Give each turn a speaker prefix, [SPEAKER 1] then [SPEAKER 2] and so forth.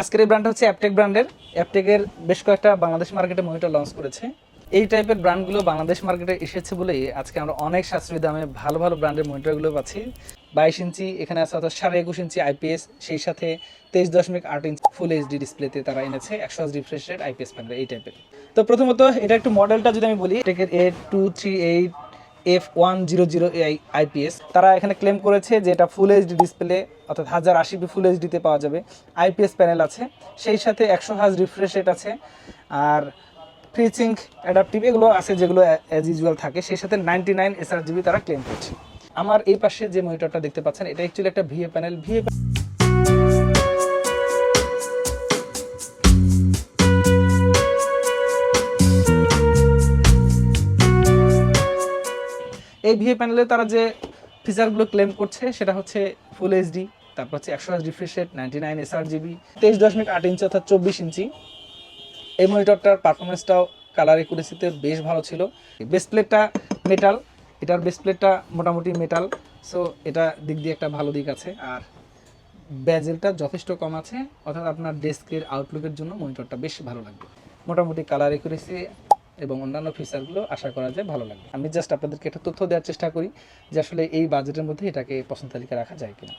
[SPEAKER 1] আজকের এই ব্র্যান্ডটা হচ্ছে অ্যাপটেক ব্র্যান্ডের অ্যাপটেকের বেশ কয়েকটা বাংলাদেশ মার্কেটে মনিটর লঞ্চ করেছে। এই টাইপের ব্র্যান্ডগুলো বাংলাদেশ মার্কেটে এসেছে বলেই আজকে আমরা অনেক সাশ্রয়ী দামে ভালো ভালো ব্র্যান্ডের মনিটরগুলো পাচ্ছি। বাইশ ইঞ্চি এখানে আছে অর্থাৎ সাড়ে একুশ ইঞ্চি আইপিএস সেই সাথে তেইশ দশমিক আট ইঞ্চি ফুল এইচডি ডিসপ্লেতে তারা এনেছে, একশো আশি আইপিএস প্যানেল এই টাইপের তো প্রথমত এটা একটু মডেলটা যদি আমি বলি টেকের A two three eight F one zero zero IPS তারা এখানে ক্লেম করেছে যে এটা ফুল এইচডি ডিসপ্লে অর্থাৎ হাজার আশি ফুল এইচডিতে পাওয়া যাবে। আইপিএস প্যানেল আছে, সেই সাথে একশো হাজ রিফ্রেশ রেট আছে, আর ফ্রিচিং অ্যাডাপটিভ এগুলো আছে যেগুলো অ্যাজ ইউজুয়াল থাকে, সেই সাথে নাইনটি নাইন এসআর জিবি তারা ক্লেম করছে। আমার এই পাশে যে মনিটরটা দেখতে পাচ্ছেন, এটা অ্যাকচুয়ালি একটা ভিএ প্যানেল ভিএ এই ভিএ প্যানেলে তারা যে ফিচারগুলো ক্লেম করছে, সেটা হচ্ছে ফুল এইচডি তারপর হচ্ছে একশো আট refresh rate ninety nine sRGB তেইশ দশমিক আট ইঞ্চি অর্থাৎ চব্বিশ ইঞ্চি। এই মনিটরটার পারফরমেন্সটাও কালার একুরেসিতে বেশ ভালো ছিল। বেস প্লেটটা মেটাল এটার বেস প্লেটটা মোটামুটি মেটাল সো এটা দিক দিয়ে একটা ভালো দিক আছে। আর ব্যাজেলটা যথেষ্ট কম আছে, অর্থাৎ আপনার ডেস্কের আউটলুকের জন্য মনিটরটা বেশ ভালো লাগবে। মোটামুটি কালার একুরেসি এবং অন্যান্য ফিচারগুলো আশা করা যায় ভালো লাগবে। আমি জাস্ট আপনাদেরকে একটা তথ্য দেওয়ার চেষ্টা করি যে আসলে এই বাজেটের মধ্যে এটাকে পছন্দ তালিকা রাখা যায় কিনা।